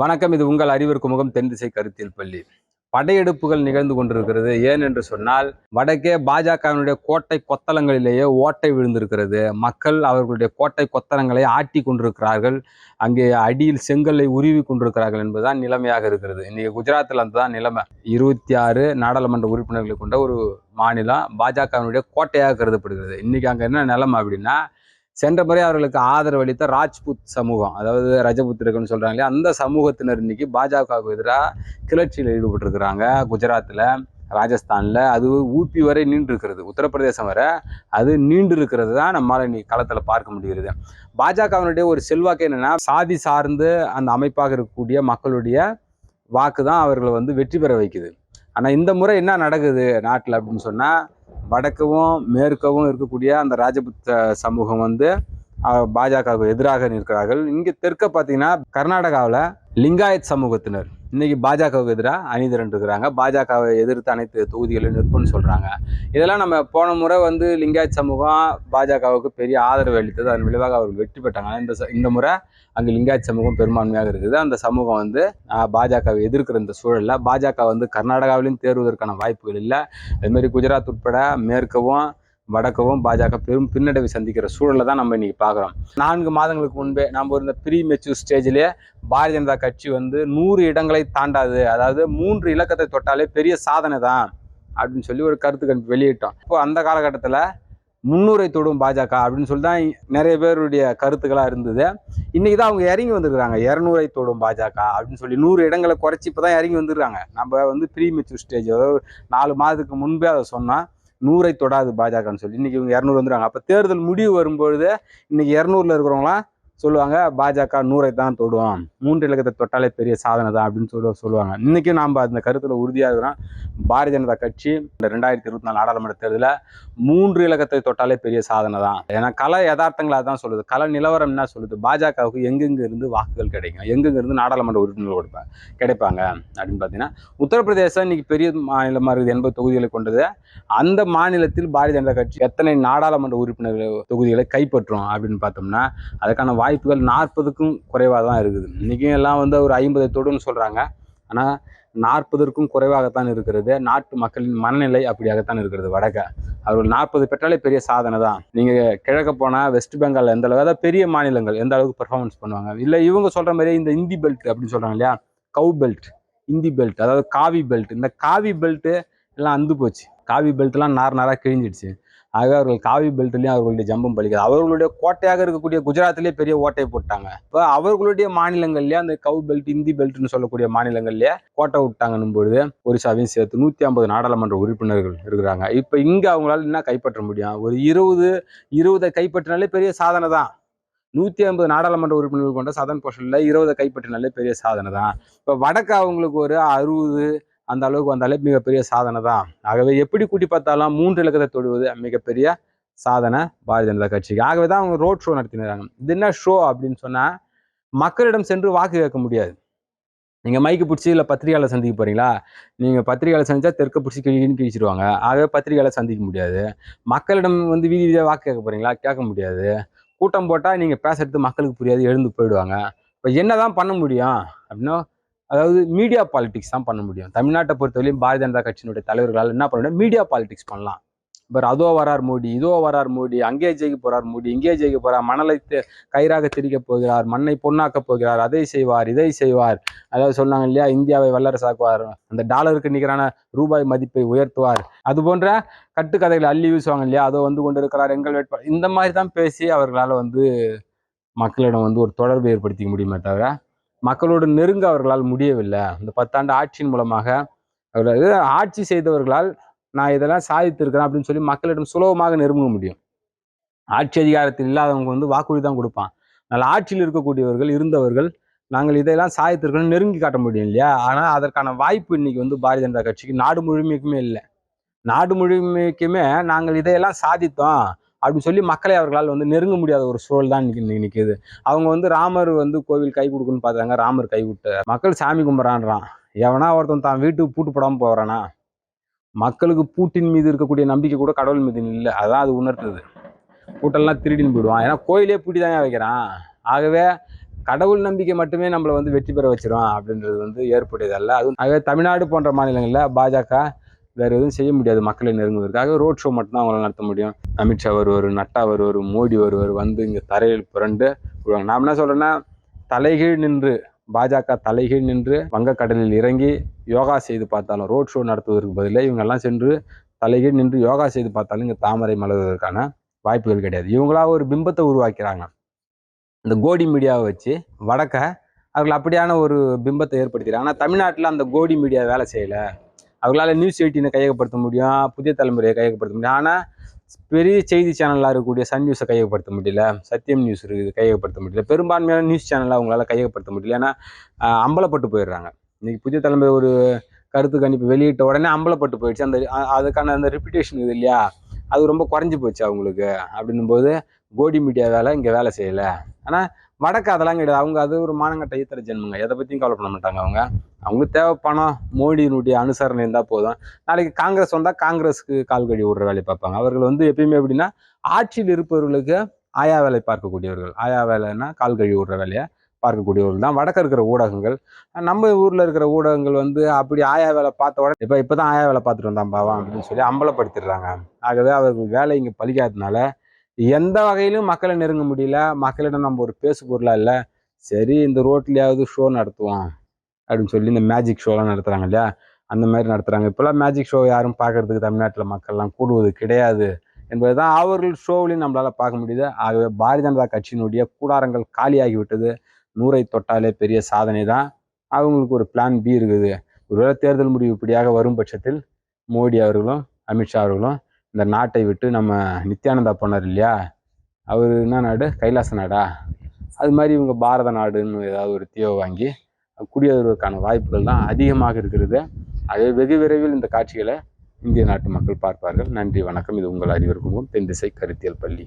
வணக்கம் இது உங்கள் அறிவிற்கு முகம் தென் திசை கருத்தியல் பள்ளி. படையெடுப்புகள் நிகழ்ந்து கொண்டிருக்கிறது. ஏன் என்று சொன்னால் வடக்கே பாஜகவினுடைய கோட்டை கொத்தளங்களிலேயே ஓட்டை விழுந்திருக்கிறது. மக்கள் அவர்களுடைய கோட்டை கொத்தளங்களை ஆட்டி கொண்டிருக்கிறார்கள். அங்கே அடியில் செங்கல்லை உருவி கொண்டிருக்கிறார்கள் என்பதுதான் நிலைமையாக இருக்கிறது. இன்னைக்கு குஜராத்தில் அந்த தான் நிலைமை. இருபத்தி ஆறு நாடாளுமன்ற உறுப்பினர்களை கொண்ட ஒரு மாநிலம் பாஜகவினுடைய கோட்டையாக கருதப்படுகிறது. இன்னைக்கு அங்கே என்ன நிலைமை அப்படின்னா சென்ற முறை அவர்களுக்கு ஆதரவு அளித்த ராஜ்புத் சமூகம் அதாவது ரஜபுத்திரர்கள்னு சொல்கிறாங்க இல்லையா அந்த சமூகத்தினர் இன்னைக்கு பாஜகவுக்கு எதிராக கிளர்ச்சியில் ஈடுபட்டிருக்கிறாங்க. குஜராத்தில் ராஜஸ்தானில் அது ஊபி வரை நீண்டு இருக்கிறது உத்தரப்பிரதேசம் வரை அது நீண்டு இருக்கிறது தான் நம்மளால் இன்னைக்கு களத்தில் பார்க்க முடிகிறது. பாஜகவினுடைய ஒரு செல்வாக்கு என்னென்னா சாதி சார்ந்து அந்த அமைப்பாக இருக்கக்கூடிய மக்களுடைய வாக்கு தான் அவர்களை வந்து வெற்றி பெற வைக்குது. ஆனால் இந்த முறை என்ன நடக்குது நாட்டில் அப்படின்னு சொன்னால் வடக்கவும் மேற்கவும் இருக்கக்கூடிய அந்த ராஜபுத்த சமூகம் வந்து பாஜகவுக்கு எதிராக நிற்கிறார்கள். இங்கே தெற்க பார்த்தீங்கன்னா கர்நாடகாவில் லிங்காயத் சமூகத்தினர். இன்னைக்கு பாஜகவுக்கு எதிராக அணி பாஜகவை எதிர்த்து அனைத்து தொகுதிகளிலும் நிற்புன்னு சொல்கிறாங்க இதெல்லாம் நம்ம போன முறை வந்து லிங்காயத் சமூகம் பாஜகவுக்கு பெரிய ஆதரவு அளித்தது. அதன் விளைவாக அவர்கள் வெற்றி பெற்றாங்க. இந்த இந்த முறை அங்கே லிங்காயத் சமூகம் பெரும்பான்மையாக இருக்குது. அந்த சமூகம் வந்து பாஜகவை எதிர்க்கிற இந்த சூழலில் பாஜக வந்து கர்நாடகாவிலையும் தேர்வதற்கான வாய்ப்புகள் இல்லை. அதுமாரி குஜராத் உட்பட மேற்கவும் வடக்கவும் பாஜக பெரும் பின்னடைவை சந்திக்கிற சூழலை தான் நம்ம இன்னைக்கு பார்க்குறோம். நான்கு மாதங்களுக்கு முன்பே நம்ம இருந்த ப்ரீ மெச்சூர் ஸ்டேஜ்லேயே பாரதிய ஜனதா கட்சி வந்து நூறு இடங்களை தாண்டாது. அதாவது மூன்று இலக்கத்தை தொட்டாலே பெரிய சாதனை தான் அப்படின்னு சொல்லி ஒரு கருத்து கணிப்பு வெளியிட்டோம். இப்போ அந்த காலகட்டத்தில் முன்னூரை தொடும் பாஜக அப்படின்னு சொல்லி தான் நிறைய பேருடைய கருத்துக்களாக இருந்தது. இன்றைக்கி தான் அவங்க இறங்கி வந்திருக்காங்க இரநூறை தொடும் பாஜக அப்படின்னு சொல்லி நூறு இடங்களை குறைச்சி இப்போ தான் இறங்கி வந்துருக்காங்க. நம்ம வந்து ப்ரீ மெச்சூர் ஸ்டேஜ் அதாவது நாலு மாதத்துக்கு முன்பே அதை சொன்னால் நூறை தொடாது பாஜகன்னு சொல்லி. இன்னைக்கு இவங்க இரநூறு வந்துடுவாங்க அப்போ தேர்தல் முடிவு வரும்பொழுது இன்னைக்கு இரநூறுல இருக்கிறவங்களாம் சொல்லுவாங்க பாஜக நூறை தான் தொடுவோம். மூன்று இலக்கத்தை தொட்டாலே பெரிய சாதனை தான் அப்படின்னு சொல்லி சொல்லுவாங்க. இன்னைக்கும் நாம் அந்த கருத்தில் உறுதியாக இருக்கிறோம். பாரதிய ஜனதா கட்சி இந்த ரெண்டாயிரத்தி இருபத்தி நாலு நாடாளுமன்ற தேர்தலில் மூன்று இலக்கத்தை தொட்டாலே பெரிய சாதனை தான் ஏன்னா கல யதார்த்தங்களாக தான் சொல்லுது. கல நிலவரம் என்ன சொல்லுது? பாஜகவுக்கு எங்கெங்கிருந்து வாக்குகள் கிடைக்கும்? எங்கெங்கிருந்து நாடாளுமன்ற உறுப்பினர்கள் கொடுப்பாங்க கிடைப்பாங்க அப்படின்னு பார்த்தீங்கன்னா உத்தரப்பிரதேசம் இன்னைக்கு பெரிய மாநிலமாக இருக்குது எண்பது தொகுதிகளை கொண்டது. அந்த மாநிலத்தில் பாரதிய ஜனதா கட்சி எத்தனை நாடாளுமன்ற உறுப்பினர்கள் தொகுதிகளை கைப்பற்றும் அப்படின்னு பார்த்தோம்னா அதுக்கான வாய்ப்புகள் நாற்பதுக்கும் குறைவாக தான் இருக்குது. இன்றைக்கும் எல்லாம் வந்து ஒரு ஐம்பது தொடுன்னு சொல்கிறாங்க ஆனால் நாற்பதற்கும் குறைவாகத்தான் இருக்கிறது. நாட்டு மக்களின் மனநிலை அப்படியாகத்தான் இருக்கிறது வடக்க. அவர்கள் நாற்பது பெற்றாலே பெரிய சாதனை தான். நீங்கள் கிழக்க போனால் வெஸ்ட் பெங்கால் எந்த அளவுக்கு அதாவது பெரிய மாநிலங்கள் எந்த அளவுக்கு பெர்ஃபார்மன்ஸ் பண்ணுவாங்க? இல்லை இவங்க சொல்கிற மாதிரி இந்த இந்தி பெல்ட் அப்படின்னு சொல்கிறாங்க இல்லையா? கவு பெல்ட் இந்தி பெல்ட் அதாவது காவி பெல்ட் இந்த காவி பெல்ட்டு எல்லாம் அந்து போச்சு. காவி பெல்ட்லாம் நார் நாராக கிழிஞ்சிடுச்சு. ஆக அவர்கள் காவி பெல்ட்லேயும் அவர்களுடைய ஜம்பம் பலிக்காது. அவர்களுடைய கோட்டையாக இருக்கக்கூடிய குஜராத்திலே பெரிய ஓட்டையை போட்டாங்க. இப்போ அவர்களுடைய மாநிலங்கள்லயே அந்த கவு பெல்ட் இந்தி பெல்ட்னு சொல்லக்கூடிய மாநிலங்கள்லயே கோட்டை விட்டாங்கன்னும் பொழுது ஒரிசாவையும் சேர்த்து நூற்றி ஐம்பது நாடாளுமன்ற உறுப்பினர்கள் இருக்கிறாங்க. இப்போ இங்கே அவங்களால என்ன கைப்பற்ற முடியும்? ஒரு இருபது இருபதை கைப்பற்றினாலே பெரிய சாதனை தான். நூற்றி ஐம்பது நாடாளுமன்ற உறுப்பினர்கள் கொண்ட சதன் போர்ஷனில் இருபதை கைப்பற்றினாலே பெரிய சாதனை தான். இப்போ வடக்கு அவங்களுக்கு ஒரு அறுபது அந்த அளவுக்கு வந்தாலே மிகப்பெரிய சாதனை தான். ஆகவே எப்படி கூட்டி பார்த்தாலும் மூன்று இலக்கத்தை தொடுவது மிகப்பெரிய சாதனை பாரதிய ஜனதா கட்சிக்கு. ஆகவே தான் அவங்க ரோட் ஷோ நடத்தினாங்க. இது என்ன ஷோ அப்படின்னு சொன்னால் மக்களிடம் சென்று வாக்கு கேட்க முடியாது. நீங்கள் மைக்கு பிடிச்சி இல்லை பத்திரிகையாளர் சந்திக்க போகிறீங்களா நீங்கள் பத்திரிகையாளர் சந்திச்சா தெற்க பிடிச்சி கிழின்னு கிழிச்சிருவாங்க. ஆகவே பத்திரிகையாளர் சந்திக்க முடியாது. மக்களிடம் வந்து வீதி வீதியாக வாக்கு கேட்க போகிறீங்களா கேட்க முடியாது. கூட்டம் போட்டால் நீங்கள் பேசுறது மக்களுக்கு புரியாது எழுந்து போயிடுவாங்க. இப்போ என்னதான் பண்ண முடியும்? அப்படின்னா அதாவது மீடியா பாலிடிக்ஸ் தான் பண்ண முடியும். தமிழ்நாட்டை பொறுத்தவரையும் பாரதிய ஜனதா கட்சியினுடைய தலைவர்களால் என்ன பண்ண முடியும்? மீடியா பாலிடிக்ஸ் பண்ணலாம். இப்போ அதோ வரார் மோடி இதோ வரார் மோடி அங்கே ஜெயிக்க போறார் மோடி இங்கே ஜெயிக்க போறார் மணலை கயிறாக திரிக்க போகிறார் மண்ணை பொண்ணாக்க போகிறார் அதை செய்வார் இதை செய்வார். அதாவது சொன்னாங்க இல்லையா இந்தியாவை வல்லரசாக்குவார். அந்த டாலருக்கு நிகரான ரூபாய் மதிப்பை உயர்த்துவார். அது போன்ற கட்டுக்கதைகளை அள்ளி வீசுவாங்க இல்லையா அதோ வந்து கொண்டு இருக்கிறார் எங்கள் வேட்பாளர். இந்த மாதிரி தான் பேசி அவர்களால் வந்து மக்களிடம் வந்து ஒரு தொடர்பு ஏற்படுத்திக்க முடியுமே தவிர மக்களோடு நெருங்க அவர்களால் முடியவில்லை. இந்த பத்தாண்டு ஆட்சியின் மூலமாக அவர்கள் ஆட்சி செய்தவர்களால் நான் இதெல்லாம் சாதித்திருக்கிறேன் அப்படின்னு சொல்லி மக்களிடம் சுலபமாக நெருங்க முடியும். ஆட்சி அதிகாரத்தில் இல்லாதவங்க வந்து வாக்குறுதி தான் கொடுப்பான். அதனால் ஆட்சியில் இருக்கக்கூடியவர்கள் இருந்தவர்கள் நாங்கள் இதையெல்லாம் சாதித்திருக்கிறோம் நெருங்கி காட்ட முடியும் இல்லையா? ஆனால் அதற்கான வாய்ப்பு இன்னைக்கு வந்து பாரதிய ஜனதா கட்சிக்கு நாடு முழுமைக்குமே இல்லை. நாடு முழுமைக்குமே நாங்கள் இதையெல்லாம் சாதித்தோம். அப்படின்னு சொல்லி மக்களை அவர்களால் வந்து நெருங்க முடியாத ஒரு சூழல் தான் இன்னைக்கு நிற்கிது அவங்க வந்து ராமர் வந்து கோவில் கை கொடுக்குன்னு பார்த்தாங்க ராமர் கை விட்டு. மக்கள் சாமி கும்பிட்றான்றான். எவனா ஒருத்தன் தான் வீட்டுக்கு பூட்டு போடாமல் போகிறானா மக்களுக்கு பூட்டின் மீது இருக்கக்கூடிய நம்பிக்கை கூட கடவுள் மீது இல்லை. அதான் அது உணர்த்துது. பூட்டெல்லாம் திருடின்னு போயிடுவான். ஏன்னா கோயிலே பூட்டி தானே வைக்கிறான். ஆகவே கடவுள் நம்பிக்கை மட்டுமே நம்மளை வந்து வெற்றி பெற வச்சிடும் அப்படின்றது வந்து ஏற்புடையதல்ல. அதுவும் ஆகவே தமிழ்நாடு போன்ற மாநிலங்களில் பாஜக வேறு எதுவும் செய்ய முடியாது மக்களை நெருங்குவதற்காக. ரோட் ஷோ மட்டும்தான் அவங்களால நடத்த முடியும். அமித்ஷா வருவார் நட்டா வருவார் மோடி வருவார் வந்து இங்கே தரையில் புரண்டு விடுவாங்க. நான் என்ன சொல்கிறேன்னா தலைகீழ் நின்று பாஜக தலைகீழ் நின்று வங்கக்கடலில் இறங்கி யோகா செய்து பார்த்தாலும் ரோட் ஷோ நடத்துவதற்கு பதிலாக இவங்கெல்லாம் சென்று தலைகீழ் நின்று யோகா செய்து பார்த்தாலும் இங்கே தாமரை மலர்வதற்கான வாய்ப்புகள் கிடையாது. இவங்களா ஒரு பிம்பத்தை உருவாக்கிறாங்க. இந்த கோடி மீடியாவை வச்சு வடக்க அவர்கள் அப்படியான ஒரு பிம்பத்தை ஏற்படுத்துகிறாங்க ஆனால் தமிழ்நாட்டில் அந்த கோடி மீடியா வேலை செய்யலை. அவங்களால நியூஸ் எயிட்டினை கையகப்படுத்த முடியும். புதிய தலைமுறையை கையகப்படுத்த முடியும். ஆனால் பெரிய செய்தி சேனலாக இருக்கக்கூடிய சன் நியூஸை கையகப்படுத்த முடியல. சத்தியம் நியூஸ் இருக்குது கையகப்படுத்த முடியல. பெரும்பான்மையான நியூஸ் சேனலை அவங்களால கையகப்படுத்த முடியல. ஏன்னா அம்பலப்பட்டு போயிடுறாங்க. இன்னைக்கு புதிய தலைமுறை ஒரு கருத்து கணிப்பு வெளியிட்ட உடனே அம்பலப்பட்டு போயிடுச்சு. அந்த அதுக்கான அந்த ரெப்புடேஷன் இது இல்லையா? அது ரொம்ப குறைஞ்சி போச்சு அவங்களுக்கு. அப்படின்னும் போது கோடி மீடியா வேலை இங்கே வேலை செய்யலை. ஆனால் வடக்கு அதெல்லாம் கிடையாது. அவங்க அது ஒரு மானங்கட்ட ஈத்தர ஜென்மங்க. எதை பற்றியும் கவலை பண்ண மாட்டாங்க அவங்க. அவங்களுக்கு தேவை பணம் மோடியினுடைய அனுசரணை இருந்தால் போதும். நாளைக்கு காங்கிரஸ் வந்தால் காங்கிரஸுக்கு கால் கழி விடுற வேலையை பார்ப்பாங்க. அவர்கள் வந்து எப்பயுமே எப்படின்னா ஆட்சியில் இருப்பவர்களுக்கு ஆயா வேலை பார்க்கக்கூடியவர்கள். ஆயா வேலைன்னா கால் கழுவி விடுற வேலையை பார்க்கக்கூடியவர்கள் தான். வடக்கு இருக்கிற ஊடகங்கள் நம்ம ஊரில் இருக்கிற ஊடகங்கள் வந்து அப்படி ஆயா வேலை பார்த்த உடனே இப்போ இப்போ தான் ஆயா வேலை பார்த்துட்டு வந்தான் பாவா அப்படின்னு சொல்லி அம்பலப்படுத்திடுறாங்க. ஆகவே அவர்கள் வேலை இங்கே பழிக்காததுனால எந்த வகையிலும் மக்களை நெருங்க முடியல. மக்களிடம் நம்ம ஒரு பேசு பொருளாக இல்லை. சரி இந்த ரோட்லேயாவது ஷோ நடத்துவோம். அப்படின்னு சொல்லி இந்த மேஜிக் ஷோலாம் நடத்துகிறாங்க இல்லையா? அந்த மாதிரி நடத்துகிறாங்க இப்போல்லாம் மேஜிக் ஷோ யாரும் பார்க்கறதுக்கு தமிழ்நாட்டில் மக்கள்லாம் கூடுவது கிடையாது. என்பது தான் அவர்கள் ஷோவிலையும் நம்மளால் பார்க்க முடியுது. ஆகவே பாரதிய ஜனதா கட்சியினுடைய கூடாரங்கள் காலியாகி விட்டது நூறை தொட்டாலே பெரிய சாதனை தான் அவங்களுக்கு ஒரு பிளான் பி இருக்குது. ஒருவேளை தேர்தல் முடிவு இப்படியாக வரும் பட்சத்தில் மோடி அவர்களும் அமித்ஷா அவர்களும் இந்த நாட்டை விட்டு நம்ம நித்யானந்தா போனார் இல்லையா? அவர் என்ன நாடு? கைலாச நாடா? அது மாதிரி இவங்க பாரத நாடுன்னு ஏதாவது ஒரு தீவை வாங்கி குடியேறுவதற்கான வாய்ப்புகள் தான் அதிகமாக இருக்கிறது. அதே வெகு விரைவில் இந்த காட்சிகளை இந்திய நாட்டு மக்கள் பார்ப்பார்கள். நன்றி வணக்கம். இது உங்கள் அறிவிற்கும் தென் திசை கருத்தியல் பள்ளி.